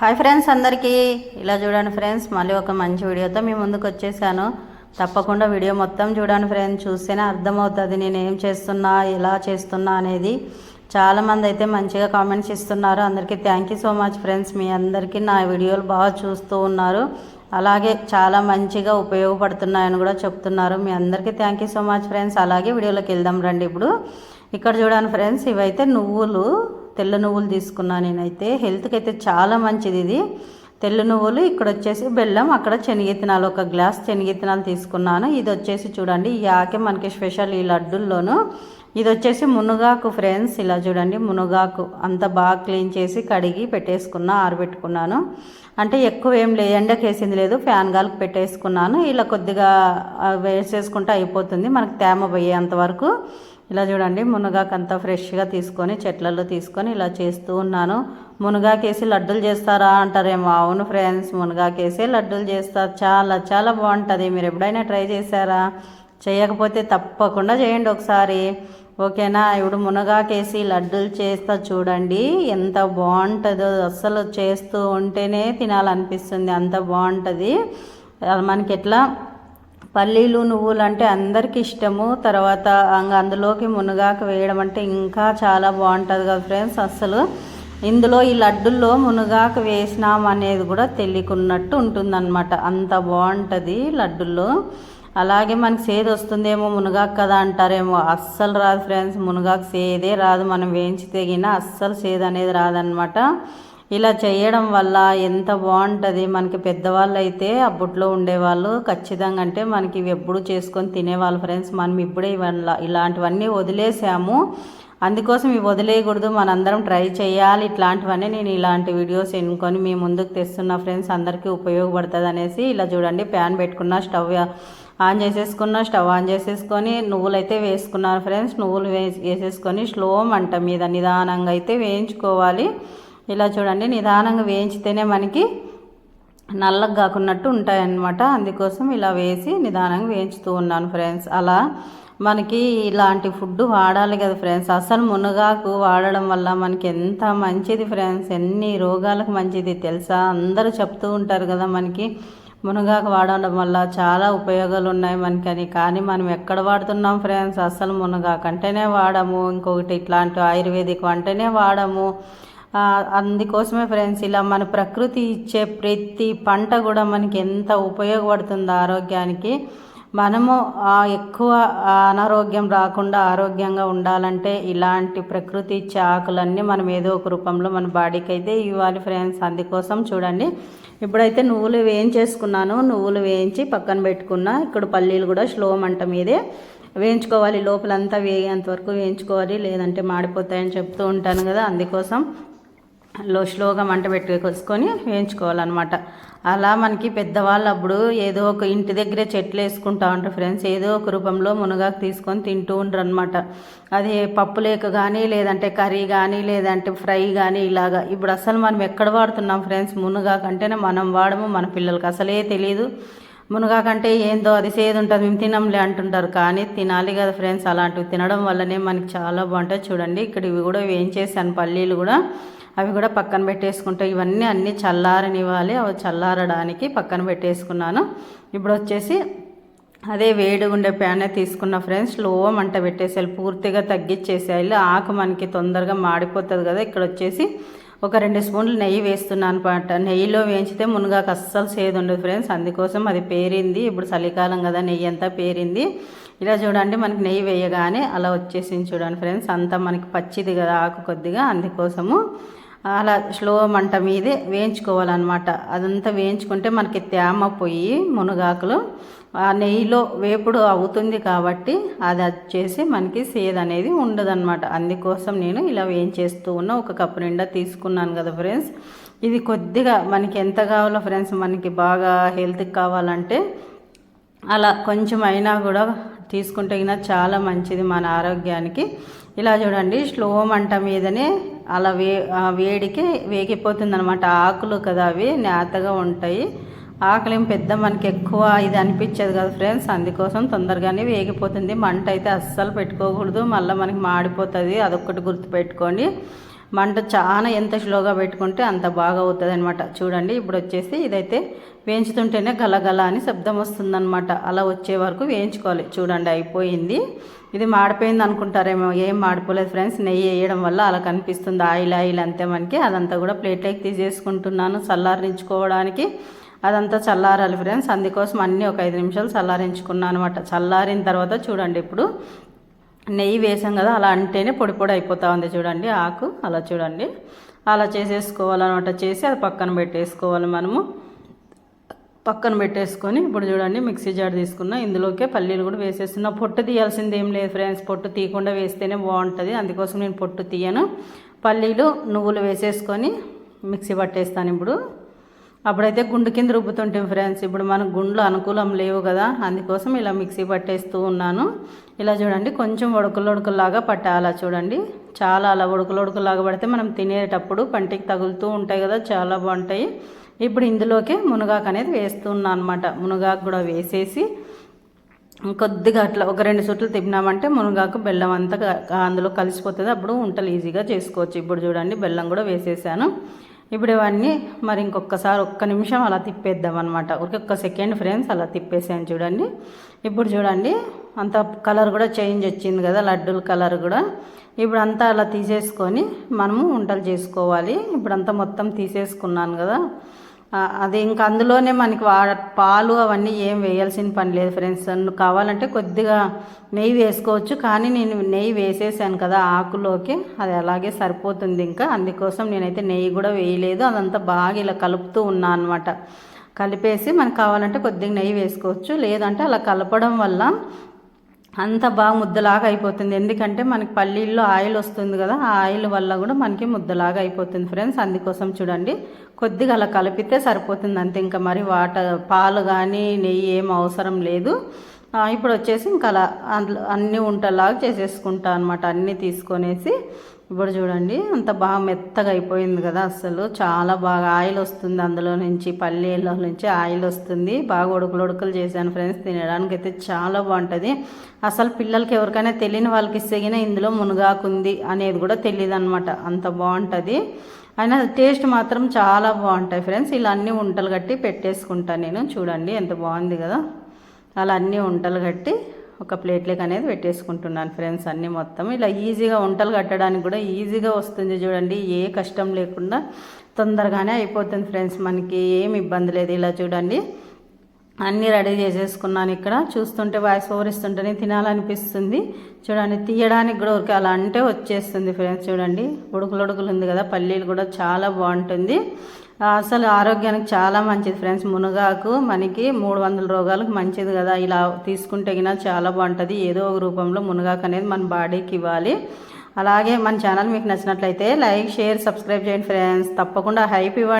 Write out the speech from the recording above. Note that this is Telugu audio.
హాయ్ ఫ్రెండ్స్ అందరికీ. ఇలా చూడండి ఫ్రెండ్స్ మళ్ళీ ఒక మంచి వీడియోతో మీ ముందుకు వచ్చేసాను. తప్పకుండా వీడియో మొత్తం చూడండి ఫ్రెండ్స్ చూస్తేనే అర్థమవుతుంది నేను ఏం చేస్తున్నా ఎలా చేస్తున్నా అనేది. చాలామంది అయితే మంచిగా కామెంట్స్ ఇస్తున్నారు. అందరికీ thank you so much friends మీ అందరికీ నా వీడియోలు బాగా చూస్తూ ఉన్నారు. అలాగే చాలా మంచిగా ఉపయోగపడుతున్నాయని కూడా చెప్తున్నారు. మీ అందరికీ thank you so much friends అలాగే వీడియోలోకి వెళ్దాం రండి ఇప్పుడు. ఇక్కడ చూడండి ఫ్రెండ్స్ ఇవైతే నువ్వులు. తెల్ల నువ్వులు తీసుకున్నాను నేనైతే. హెల్త్కి అయితే చాలా మంచిది ఇది. తెల్ల నువ్వులు ఇక్కడ వచ్చేసి బెల్లం అక్కడ శనగిత్తనాలు ఒక గ్లాస్ శనగిత్తనాలు తీసుకున్నాను. ఇది వచ్చేసి చూడండి ఈ ఆకే మనకి స్పెషల్ ఈ లడ్డుల్లోను. ఇది వచ్చేసి మునగాకు ఫ్రెండ్స్ ఇలా చూడండి మునుగాకు అంత బాగా క్లీన్ చేసి కడిగి పెట్టేసుకున్నా ఆరబెట్టుకున్నాను. అంటే ఎక్కువ ఏం లేదు ఎండకేసింది లేదు ఫ్యాన్ గాలికి పెట్టేసుకున్నాను. ఇలా కొద్దిగా వేసేసుకుంటే అయిపోతుంది మనకు తేమ పోయేంత వరకు. ఇలా చూడండి మునగాకు అంతా ఫ్రెష్గా తీసుకొని చెట్లలో తీసుకొని ఇలా చేస్తూ ఉన్నాను. మునగాకేసి లడ్డూలు చేస్తారా అంటారేమో. అవును ఫ్రెండ్స్ మునగాకేసి లడ్డూలు చేస్తారు చాలా చాలా బాగుంటుంది. మీరు ఎప్పుడైనా ట్రై చేశారా? చేయకపోతే తప్పకుండా చేయండి ఒకసారి. ఓకేనా? ఇప్పుడు మునగాకేసి లడ్డూలు చేస్తా చూడండి. ఎంత బాగుంటుందో అస్సలు చేస్తూ ఉంటేనే తినాలనిపిస్తుంది. అంత బాగుంటుంది. అది మనకి ఎట్లా పల్లీలు నువ్వులు అంటే అందరికి ఇష్టము. తర్వాత అంగ అందులోకి మునగాకు వేయడం అంటే ఇంకా చాలా బాగుంటుంది కదా ఫ్రెండ్స్ అసలు ఇందులో ఈ లడ్డుల్లో మునగాకు వేసినాం అనేది కూడా తెలియకున్నట్టు ఉంటుందన్నమాట. అంత బాగుంటుంది లడ్డుల్లో. అలాగే మనకి సేది వస్తుందేమో మునగాకు కదా అంటారేమో. అస్సలు రాదు ఫ్రెండ్స్ మునగాకు సేదే రాదు. మనం వేయించి తెగినా అస్సలు సేదు అనేది రాదనమాట ఇలా చేయడం వల్ల ఎంత బాగుంటుంది? మనకి పెద్దవాళ్ళు అయితే అప్పట్లో ఉండేవాళ్ళు ఖచ్చితంగా అంటే మనకి ఇవి ఎప్పుడు చేసుకొని తినేవాళ్ళు ఫ్రెండ్స్. మనం ఇప్పుడే ఇలాంటివన్నీ వదిలేసాము. అందుకోసం ఇవి వదిలేయకూడదు. మనందరం ట్రై చేయాలి. ఇట్లాంటివన్నీ నేను ఇలాంటి వీడియోస్ ఎన్నుకొని మీ ముందుకు తెస్తున్న ఫ్రెండ్స్ అందరికీ ఉపయోగపడుతుంది అనేసి ఇలా చూడండి. ప్యాన్ పెట్టుకున్న స్టవ్ ఆన్ చేసేసుకున్న స్టవ్ ఆన్ చేసేసుకొని నువ్వులు అయితే వేసుకున్నారు ఫ్రెండ్స్. నువ్వులు వేసి వేసేసుకొని స్లో మంట మీద నిదానంగా అయితే వేయించుకోవాలి. ఇలా చూడండి నిదానంగా వేయించితేనే మనకి నల్లగా కాకున్నట్టు ఉంటాయన్నమాట. అందుకోసం ఇలా వేసి నిదానంగా వేయించుతూ ఉన్నాను ఫ్రెండ్స్. అలా మనకి ఇలాంటి ఫుడ్ వాడాలి కదా ఫ్రెండ్స్. అసలు మునగాకు వాడడం వల్ల మనకి ఎంత మంచిది ఫ్రెండ్స్. ఎన్ని రోగాలకు మంచిది తెలుసా? అందరూ చెప్తూ ఉంటారు కదా మనకి మునగాకు వాడడం వల్ల చాలా ఉపయోగాలు ఉన్నాయి మనకని. కానీ మనం ఎక్కడ వాడుతున్నాం ఫ్రెండ్స్? అసలు మునగాకు అంటేనే వాడము. ఇంకొకటి ఇట్లాంటి ఆయుర్వేదిక్ అంటేనే వాడము. అందుకోసమే ఫ్రెండ్స్ ఇలా మన ప్రకృతి ఇచ్చే ప్రతి పంట కూడా మనకి ఎంత ఉపయోగపడుతుందో ఆరోగ్యానికి. మనము ఎక్కువ అనారోగ్యం రాకుండా ఆరోగ్యంగా ఉండాలంటే ఇలాంటి ప్రకృతి ఇచ్చే ఆకులన్నీ మనం ఏదో ఒక రూపంలో మన బాడీకి అయితే ఇవ్వాలి ఫ్రెండ్స్. అందుకోసం చూడండి. ఇప్పుడైతే నువ్వులు వేయించేసుకున్నాను. నువ్వులు వేయించి పక్కన పెట్టుకున్నా. ఇక్కడ పల్లీలు కూడా స్లో మంట మీదే వేయించుకోవాలి. లోపలంతా వేగేంత వరకు వేయించుకోవాలి. లేదంటే మాడిపోతాయని చెప్తూ ఉంటాను కదా. అందుకోసం లో స్లోగా మంట పెట్టుకొని వేయించుకోవాలన్నమాట. అలా మనకి పెద్దవాళ్ళు అప్పుడు ఏదో ఒక ఇంటి దగ్గరే చెట్లు వేసుకుంటా ఉంటారు ఫ్రెండ్స్. ఏదో ఒక రూపంలో మునగాకు తీసుకొని తింటూ ఉండరు అనమాట అది పప్పు లేక కానీ లేదంటే కర్రీ కానీ లేదంటే ఫ్రై కానీ ఇలాగా. ఇప్పుడు అసలు మనం ఎక్కడ వాడుతున్నాం ఫ్రెండ్స్? మునగాకు అంటేనే మనం వాడము మన పిల్లలకి అసలే తెలియదు మునగాకంటే ఏందో అది సేదు ఉంటుంది మేము తినంలే అంటుంటారు. కానీ తినాలి కదా ఫ్రెండ్స్ అలాంటివి తినడం వల్లనే మనకి చాలా బాగుంటుంది చూడండి ఇక్కడ ఇవి కూడా వేయించేసాను పల్లీలు కూడా. అవి కూడా పక్కన పెట్టేసుకుంటే. ఇవన్నీ అన్నీ చల్లారనివ్వాలి. అవి చల్లారడానికి పక్కన పెట్టేసుకున్నాను. ఇప్పుడు వచ్చేసి అదే వేడిగా ఉండే ప్యానే తీసుకున్న ఫ్రెండ్స్లో మంట పెట్టేసేయాలి. పూర్తిగా తగ్గించేసేయాలి ఆకు మనకి తొందరగా మాడిపోతుంది కదా. ఇక్కడ వచ్చేసి ఒక రెండు స్పూన్లు నెయ్యి వేస్తున్నాను అనమాట నెయ్యిలో వేయించితే మునగాకు అస్సలు సేదు ఉండదు ఫ్రెండ్స్. అందుకోసం అది పేరింది. ఇప్పుడు చలికాలం కదా నెయ్యి అంతా పేరింది. ఇలా చూడండి మనకి నెయ్యి వేయగానే అలా వచ్చేసింది చూడండి ఫ్రెండ్స్. అంతా మనకి పచ్చిది కదా ఆకు కొద్దిగా. అందుకోసము అలా స్లో మంట మీదే వేయించుకోవాలన్నమాట. అదంతా వేయించుకుంటే మనకి తేమ పోయి మునగాకులు ఆ నెయ్యిలో వేపుడు అవుతుంది కాబట్టి అది వచ్చేసి మనకి సేద్ అనేది ఉండదన్నమాట. అందుకోసం నేను ఇలా వేయించేస్తూ ఉన్న ఒక కప్పు నిండా తీసుకున్నాను కదా ఫ్రెండ్స్. ఇది కొద్దిగా మనకి ఎంత కావాలో ఫ్రెండ్స్ మనకి బాగా హెల్త్కి కావాలంటే అలా కొంచెం అయినా కూడా తీసుకుంటే చాలా మంచిది మన ఆరోగ్యానికి. ఇలా చూడండి స్లో మంట మీదనే అలా వే ఆ వేడికి వేగిపోతుంది అనమాట ఆకులు కదా అవి నేతగా ఉంటాయి. ఆకలి పెద్ద మనకి ఎక్కువ ఇది అనిపించేది కదా ఫ్రెండ్స్. అందుకోసం తొందరగానే వేగిపోతుంది. మంట అయితే అస్సలు పెట్టుకోకూడదు. మళ్ళీ మనకి మాడిపోతుంది. అదొక్కటి గుర్తుపెట్టుకోండి. మంట చాలా ఎంత స్లోగా పెట్టుకుంటే అంత బాగా అవుతుంది అనమాట చూడండి ఇప్పుడు వచ్చేసి ఇదైతే వేయించుతుంటేనే గలగల అని శబ్దం వస్తుందన్నమాట. అలా వచ్చే వరకు వేయించుకోవాలి. చూడండి అయిపోయింది. ఇది మాడిపోయింది అనుకుంటారేమో. ఏం మాడిపోలేదు ఫ్రెండ్స్. నెయ్యి వేయడం వల్ల అలా కనిపిస్తుంది. ఆయిల్ ఆయిల్ అంతే మనకి. అదంతా కూడా ప్లేట్లోకి తీసేసుకుంటున్నాను చల్లారించుకోవడానికి అదంతా చల్లారాలి ఫ్రెండ్స్. అందుకోసం అన్నీ ఒక ఐదు నిమిషాలు చల్లారించుకున్నాను అనమాట చల్లారిన తర్వాత చూడండి ఇప్పుడు నెయ్యి వేసాం కదా అలా అంటేనే పొడి పొడి అయిపోతూ ఉంది చూడండి ఆకు అలా చూడండి. అలా చేసేసుకోవాలన్నమాట చేసి అది పక్కన పెట్టేసుకోవాలి మనము. పక్కన పెట్టేసుకొని ఇప్పుడు చూడండి మిక్సీ జార్ తీసుకున్న ఇందులోకే పల్లీలు కూడా వేసేస్తున్నా. పొట్టు తీయాల్సింది ఏం లేదు ఫ్రెండ్స్ పొట్టు తీయకుండా వేస్తేనే బాగుంటుంది. అందుకోసం నేను పొట్టు తీయను. పల్లీలు నువ్వులు వేసేసుకొని మిక్సీ పట్టేస్తాను ఇప్పుడు. అప్పుడైతే గుండు కింద రుబ్బుతుంటాం ఫ్రెండ్స్. ఇప్పుడు మనకు గుండ్లు అనుకూలం లేవు కదా. అందుకోసం ఇలా మిక్సీ పట్టేస్తూ ఉన్నాను. ఇలా చూడండి కొంచెం ఉడకలు ఉడకలాగా పట్టాలా చూడండి. చాలా అలా ఉడకలు ఉడకలాగా పడితే మనం తినేటప్పుడు పంటికి తగులుతూ ఉంటాయి కదా చాలా బాగుంటాయి. ఇప్పుడు ఇందులోకి మునగాకు అనేది వేస్తున్నాను అనమాట మునగాకు కూడా వేసేసి కొద్దిగా అట్లా ఒక రెండు చుట్లు తిప్పినామంటే మునగాకు బెల్లం అంతా అందులో కలిసిపోతుంది. అప్పుడు ఉంటలు ఈజీగా చేసుకోవచ్చు. ఇప్పుడు చూడండి బెల్లం కూడా వేసేసాను. ఇప్పుడు ఇవన్నీ మరి ఇంకొకసారి ఒక్క నిమిషం అలా తిప్పేద్దాం అనమాట ఒక్క సెకండ్ ఫ్రెండ్స్ అలా తిప్పేసాను చూడండి. ఇప్పుడు చూడండి అంత కలర్ కూడా చేంజ్ వచ్చింది కదా లడ్డూల కలర్ కూడా. ఇప్పుడు అంతా అలా తీసేసుకొని మనము వంటలు చేసుకోవాలి. ఇప్పుడు అంతా మొత్తం తీసేసుకున్నాను కదా. అది ఇంకా అందులోనే మనకి వా పాలు అవన్నీ ఏం వేయాల్సిన పని లేదు ఫ్రెండ్స్. కావాలంటే కొద్దిగా నెయ్యి వేసుకోవచ్చు. కానీ నేను నెయ్యి వేసేసాను కదా ఆకులోకి అది అలాగే సరిపోతుంది ఇంకా. అందుకోసం నేనైతే నెయ్యి కూడా వేయలేదు. అదంతా బాగా ఇలా కలుపుతూ ఉన్నాను అనమాట కలిపేసి మనకు కావాలంటే కొద్దిగా నెయ్యి వేసుకోవచ్చు. లేదంటే అలా కలపడం వల్ల అంత బాగా ముద్దలాగా అయిపోతుంది. ఎందుకంటే మనకి పల్లీల్లో ఆయిల్ వస్తుంది కదా ఆ ఆయిల్ వల్ల కూడా మనకి ముద్దలాగా అయిపోతుంది ఫ్రెండ్స్. అందుకోసం చూడండి కొద్దిగా అలా కలిపితే సరిపోతుంది అంతే. ఇంకా మరి వాటర్ పాలు కానీ నెయ్యి ఏం అవసరం లేదు. ఇప్పుడు వచ్చేసి ఇంకా అలా అన్ని ఉంటలాగా చేసేసుకుంటా అనమాట అన్నీ తీసుకొనేసి ఇప్పుడు చూడండి అంత బాగా మెత్తగా అయిపోయింది కదా అసలు చాలా బాగా ఆయిల్ వస్తుంది అందులో నుంచి పల్లీలో నుంచి ఆయిల్ వస్తుంది. బాగా ఉడుకులు ఉడుకులు చేశాను ఫ్రెండ్స్ తినడానికి అయితే చాలా బాగుంటుంది. అసలు పిల్లలకి ఎవరికైనా తెలియని వాళ్ళకి ఇస్తే ఇందులో మునగాకుంది అనేది కూడా తెలియదు అనమాట అంత బాగుంటుంది. అయినా టేస్ట్ మాత్రం చాలా బాగుంటాయి ఫ్రెండ్స్. ఇలా అన్నీ ఉంటలు కట్టి పెట్టేసుకుంటాను నేను. చూడండి ఎంత బాగుంది కదా. అలా అన్నీ ఉంటలు కట్టి ఒక ప్లేట్లోకి అనేది పెట్టేసుకుంటున్నాను ఫ్రెండ్స్ అన్నీ మొత్తం. ఇలా ఈజీగా వంటలు కట్టడానికి కూడా ఈజీగా వస్తుంది చూడండి. ఏ కష్టం లేకుండా తొందరగానే అయిపోతుంది ఫ్రెండ్స్ మనకి ఏమి ఇబ్బంది లేదు. ఇలా చూడండి. అన్నీ రెడీ చేసేసుకున్నాను ఇక్కడ. చూస్తుంటే వాయిస్ ఓవర్ ఇస్తుంటేనే తినాలనిపిస్తుంది. చూడండి తీయడానికి కూడా ఊరికే అలా అంటే వచ్చేస్తుంది ఫ్రెండ్స్ చూడండి ఉడుకులు ఉడుకులు ఉంది కదా. పల్లీలు కూడా చాలా బాగుంటుంది. అసలు ఆరోగ్యానికి చాలా మంచిది ఫ్రెండ్స్. మునగాకు మనకి మూడు వందల రోగాలకు మంచిది కదా. ఇలా తీసుకుంటే గినా చాలా బాగుంటుంది. ఏదో ఒక రూపంలో మునగాకు అనేది మన బాడీకి ఇవ్వాలి. అలాగే మన ఛానల్ మీకు నచ్చినట్లయితే లైక్ షేర్ సబ్స్క్రైబ్ చేయండి ఫ్రెండ్స్. తప్పకుండా హైప్ ఇవ్వండి.